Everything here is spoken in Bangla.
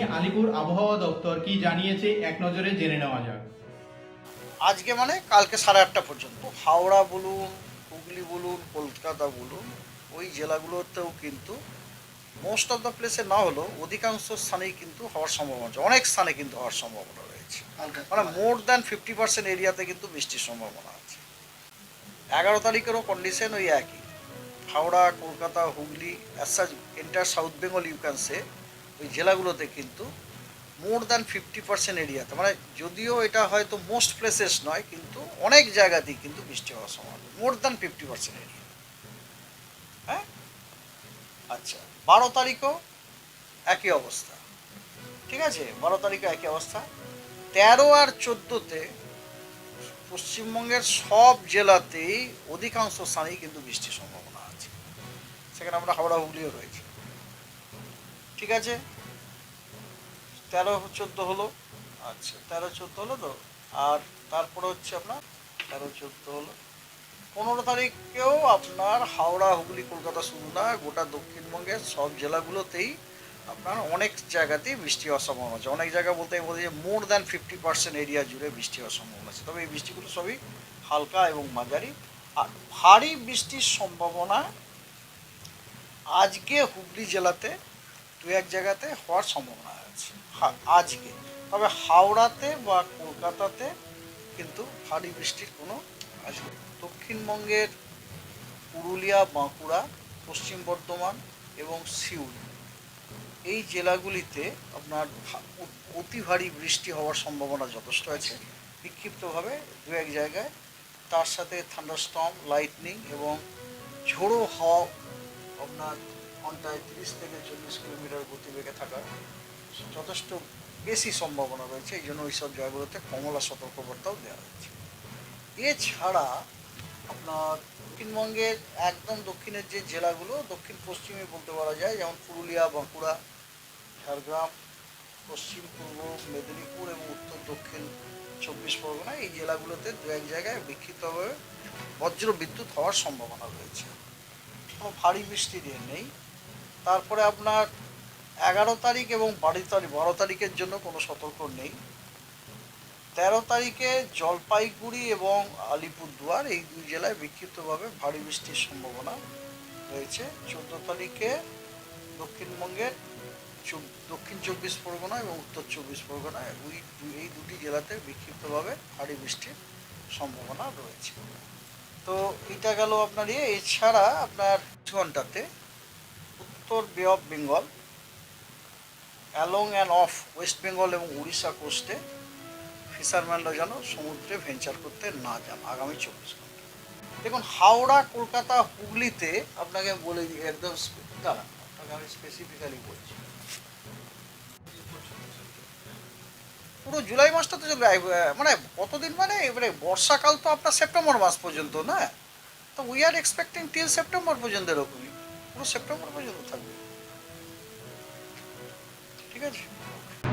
আলিপুর আবহাওয়া দপ্তর কি জানিয়েছে এক নজরে জেনে নেওয়া যাক। আজকে মানে কালকে সাড়ে আটটা পর্যন্ত। হাওড়া বলুন হুগলি বলুন কলকাতা বলুন ওই জেলাগুলোতেও কিন্তু মোস্ট অফ দ্য প্লেসে না হলেও অধিকাংশ স্থানেই কিন্তু হওয়ার সম্ভাবনা আছে। অনেক স্থানে কিন্তু হওয়ার সম্ভাবনা রয়েছে। মানে মোর দ্যান ফিফটি পার্সেন্ট এরিয়াতে কিন্তু বৃষ্টির সম্ভাবনা আছে। এগারো তারিখেরও কন্ডিশন ওই একই। Howrah Kolkata Hooghly as such entire south Bengal you can say ওই জেলাগুলোতে কিন্তু মোর দ্যান ফিফটি পার্সেন্ট এরিয়াতে মানে যদিও এটা হয়তো মোস্ট প্লেসেস নয়, কিন্তু অনেক জায়গাতেই কিন্তু বৃষ্টি হওয়ার সম্ভাবনা। More than fifty percent area হ্যাঁ? আচ্ছা বারো তারিখও একই অবস্থা। ঠিক আছে? বারো তারিখও একই অবস্থা। তেরো আর চোদ্দোতে পশ্চিমবঙ্গের সব জেলাতেই অধিকাংশ স্থানেই কিন্তু বৃষ্টির সম্ভাবনা আছে। সেখানে আমরা হাওড়া হুগলিও রয়েছে। ঠিক আছে? তেরো চোদ্দ হলো। আচ্ছা তেরো চোদ্দ হলো তো? আর তারপরে হচ্ছে আপনার তেরো চোদ্দ হলো। পনেরো তারিখেও আপনার হাওড়া, হুগলি, কলকাতা শুধু গোটা দক্ষিণবঙ্গের সব জেলাগুলোতেই আপনার অনেক জায়গাতেই বৃষ্টি হওয়ার সম্ভাবনা আছে। অনেক জায়গা বলতে বলতে যে more than fifty percent area জুড়ে বৃষ্টি হওয়ার সম্ভাবনা আছে। তবে এই বৃষ্টিগুলো সবই হালকা এবং মাঝারি। আর ভারী বৃষ্টির সম্ভাবনা আজকে হুগলি জেলাতে দু এক জায়গাতে হওয়ার সম্ভাবনা আছে আজকে। তবে হাওড়াতে বা কলকাতাতে কিন্তু ভারী বৃষ্টির কোনো আসবে। দক্ষিণবঙ্গের পুরুলিয়া, বাঁকুড়া, পশ্চিম বর্ধমান এবং সিউড়ি, এই জেলাগুলিতে আপনার অতি ভারী বৃষ্টি হওয়ার সম্ভাবনা যথেষ্ট আছে। বিক্ষিপ্তভাবে দু এক জায়গায়। তার সাথে থান্ডারস্টর্ম, লাইটনিং এবং ঝোড়ো হওয়া আপনার ঘন্টায় তিরিশ থেকে চল্লিশ কিলোমিটার গতিবেগে থাকার যথেষ্ট বেশি সম্ভাবনা রয়েছে, এই জন্য ওইসব জায়গাগুলোতে কমলা সতর্কবার্তাও দেওয়া হয়েছে। এছাড়া আপনার দক্ষিণবঙ্গের একদম দক্ষিণের যে জেলাগুলো, দক্ষিণ পশ্চিমে বলতে পারা যায়, যেমন পুরুলিয়া, বাঁকুড়া, ঝাড়গ্রাম, পশ্চিম পূর্ব, মেদিনীপুর এবং উত্তর দক্ষিণ চব্বিশ পরগনা, এই জেলাগুলোতে দু এক জায়গায় বিক্ষিপ্তভাবে বজ্র বিদ্যুৎ হওয়ার সম্ভাবনা রয়েছে। কোনো ভারী বৃষ্টির ইয়ে নেই। তারপরে আপনার এগারো তারিখ এবং বারো তারিখ, বারো তারিখের জন্য কোনো সতর্ক নেই। তেরো তারিখে জলপাইগুড়ি এবং আলিপুরদুয়ার এই দুই জেলায় বিক্ষিপ্তভাবে ভারী বৃষ্টির সম্ভাবনা রয়েছে। চোদ্দ তারিখে দক্ষিণবঙ্গের দক্ষিণ চব্বিশ পরগনা এবং উত্তর চব্বিশ পরগনায় ওই এই দুটি জেলাতে বিক্ষিপ্তভাবে ভারী বৃষ্টির সম্ভাবনা রয়েছে। তো এটা গেল আপনার ইয়ে। এছাড়া আপনার ঘন্টাতে উত্তর bay, of Bengal along and of west Bengal এবং উড়িষ্যা কোস্টে ফিশারম্যানরা যেন সমুদ্রে ভেঞ্চার করতে না যান আগামী চব্বিশ ঘণ্টা। দেখুন, হাওড়া, কলকাতা, হুগলিতে আপনাকে বলে দিই, একদম দাঁড়ান, আপনাকে আমি স্পেসিফিক্যালি বলছি। পুরো জুলাই মাসটা তো মানে কতদিন মানে এবারে বর্ষাকাল তো আপনার সেপ্টেম্বর মাস পর্যন্ত, না? তো we are expecting till September পর্যন্ত এরকমই। পুরো সেপ্টেম্বর পর্যন্ত থাকবে। şükür.